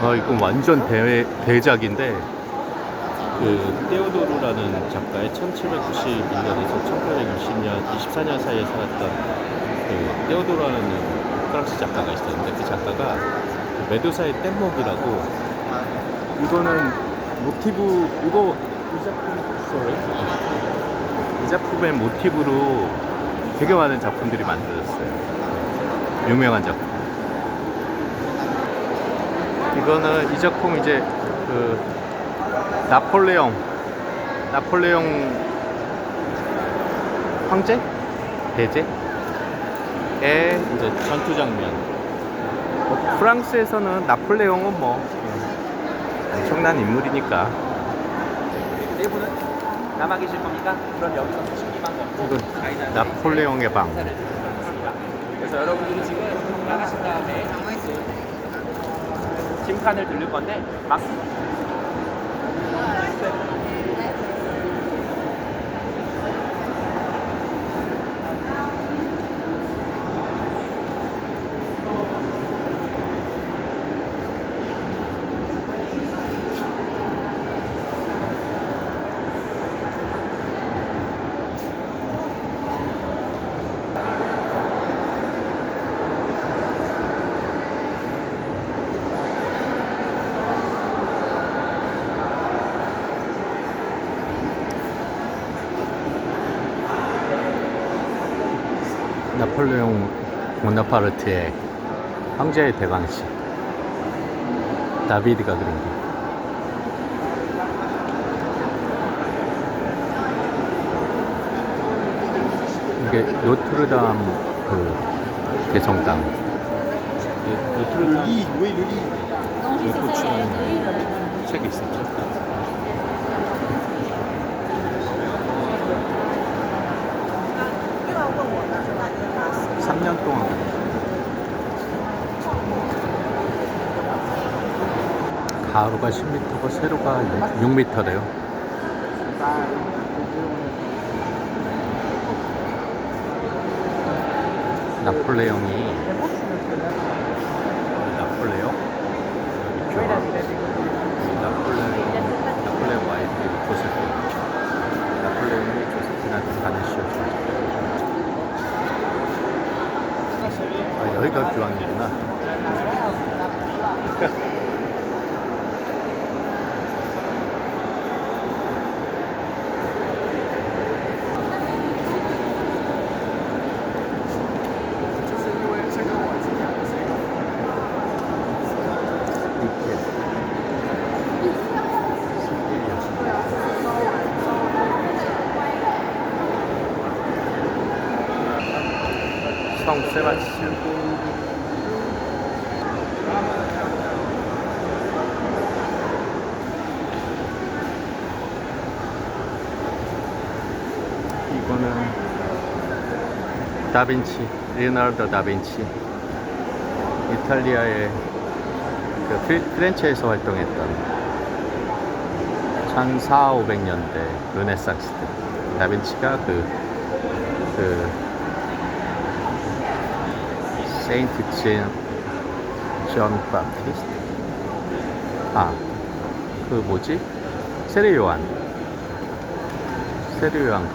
아 이건 완전 대, 대작인데 그 테오도르라는 작가의 1791년에서 1860년 24년 사이에 살았던 그 테오도르라는 프랑스 작가가 있었는데 그 작가가 그 메두사의 뗏목이라고 이거는 모티브 이거 이 작품. 이 작품의 모티브로 되게 많은 작품들이 만들어졌어요. 유명한 작품. 이거는 이 작품 이제 그 나폴레옹 나폴레옹 황제 대제의 이제 전투 장면. 뭐 프랑스에서는 나폴레옹은 뭐 엄청난 인물이니까 일부는 남아 계실 겁니까? 그럼 여기서 수신기만 먹고 이건 가이드한테 나폴레옹의 방. 그래서 여러분들이 지금 나가신 다음에 짐칸을 들릴 건데 막 나폴레옹 보나파르트의 황제의 대관식. 다비드가 그린 게. 이게 노트르담 그 개성당. 노트르담. 노트르담 책이 있었죠 3년 동안. 가로가 10m고 세로가 6m래요. 나폴레옹이. 나폴레옹? 나폴레옹 나폴레옹 와이프 조세핀 나폴레옹이 조세핀한테 가는 시오죠. 아, 여기가 교황 이거는 다빈치, 리오나르도 다빈치. 이탈리아의 그 피- 피렌체에서 활동했던 1400, 500년대 르네상스 때 다빈치가 그, 그 젠, 존 바티스트 아, 그 뭐지? 세례 요한. 세례 요한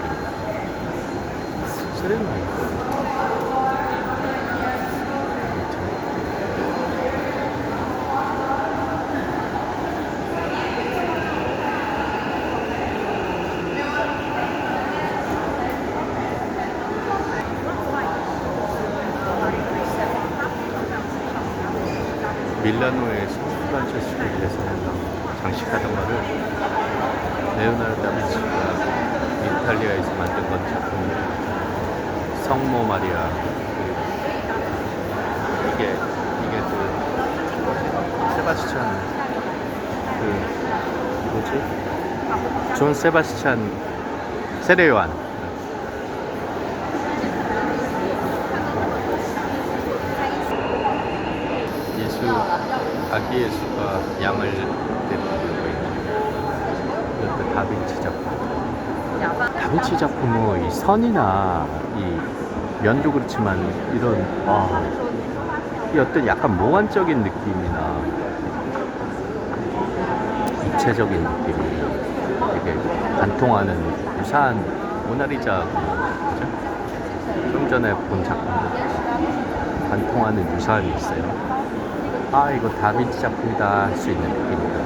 세례 요한 밀라노의 샌프란체스코 대성당 장식하던 거를 레오나르도 다빈치가 이탈리아에서 만든 건 작품이에요. 성모 마리아. 이게 이게 그 세바스찬 그 뭐지? 존 세바스찬 세례 요한 여기에 수가 양을 내보고 있는 이것도 다빈치 작품. 다빈치 작품은 이 선이나 이 면도 그렇지만 이런 와, 이 어떤 약간 몽환적인 느낌이나 입체적인 느낌이 되게 관통하는 유사한 모나리자 좀 전에 본 작품도 관통하는 유사함이 있어요. 아 이거 다빈치 작품이다 할 수 있는 느낌입니다.